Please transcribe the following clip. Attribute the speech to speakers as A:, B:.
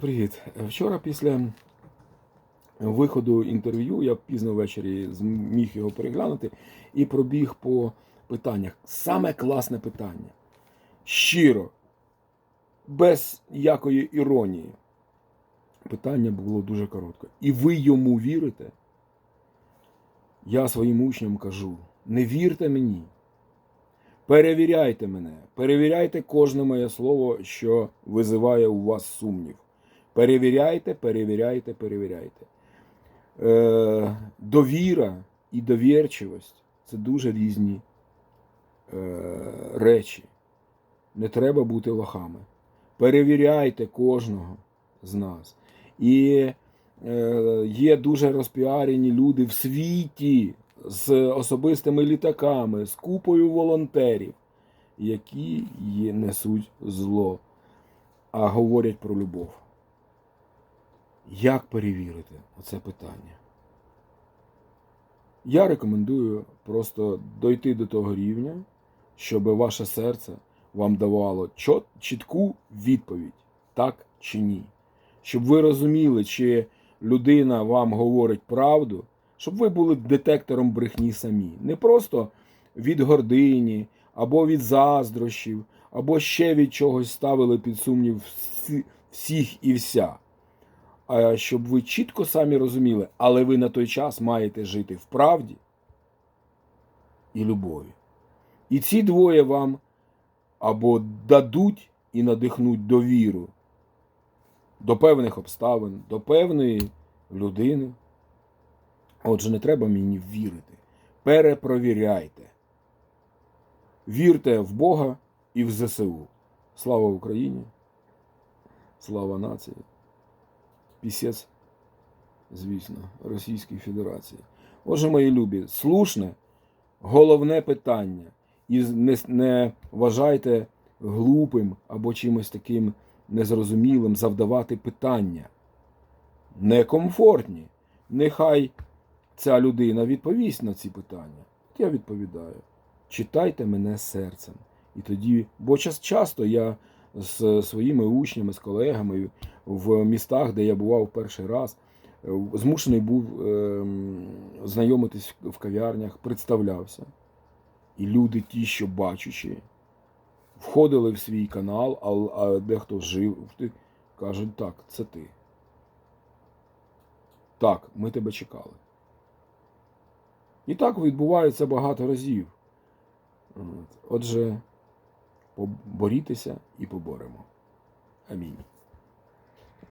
A: Привіт. Вчора після виходу інтерв'ю я пізно ввечері зміг його переглянути і пробіг по питаннях. Саме класне питання. Щиро, без якої іронії. Питання було дуже коротке. І ви йому вірите? Я своїм учням кажу: не вірте мені. Перевіряйте мене, перевіряйте кожне моє слово, що визиває у вас сумнів. Перевіряйте, перевіряйте, перевіряйте. Е, довіра і довірчивість це дуже різні е, речі. Не треба бути лохами. Перевіряйте кожного з нас. І е, є дуже розпіарені люди в світі з особистими літаками, з купою волонтерів, які несуть зло, а говорять про любов. Як перевірити оце питання? Я рекомендую просто дойти до того рівня, щоб ваше серце вам давало чітку відповідь, так чи ні. Щоб ви розуміли, чи людина вам говорить правду, щоб ви були детектором брехні самі. Не просто від гордині, або від заздрощів, або ще від чогось ставили під сумнів всіх і вся. А щоб ви чітко самі розуміли, але ви на той час маєте жити в правді і любові. І ці двоє вам або дадуть і надихнуть довіру до певних обставин, до певної людини. Отже, не треба мені вірити. Перепровіряйте. Вірте в Бога і в ЗСУ. Слава Україні! Слава нації! Пісець, звісно, Російській Федерації. Отже, мої любі, слушне, головне питання. І не, не вважайте глупим або чимось таким незрозумілим завдавати питання. Некомфортні. Нехай ця людина відповість на ці питання. Я відповідаю. Читайте мене серцем. І тоді, бо час часто я з своїми учнями, з колегами в містах, де я бував перший раз, змушений був ем, знайомитись в кав'ярнях, представлявся. І люди, ті, що бачачи, входили в свій канал, а дехто жив, кажуть, так, це ти. Так, ми тебе чекали. І так відбувається багато разів. Отже, борітеся і поборемо. Амінь.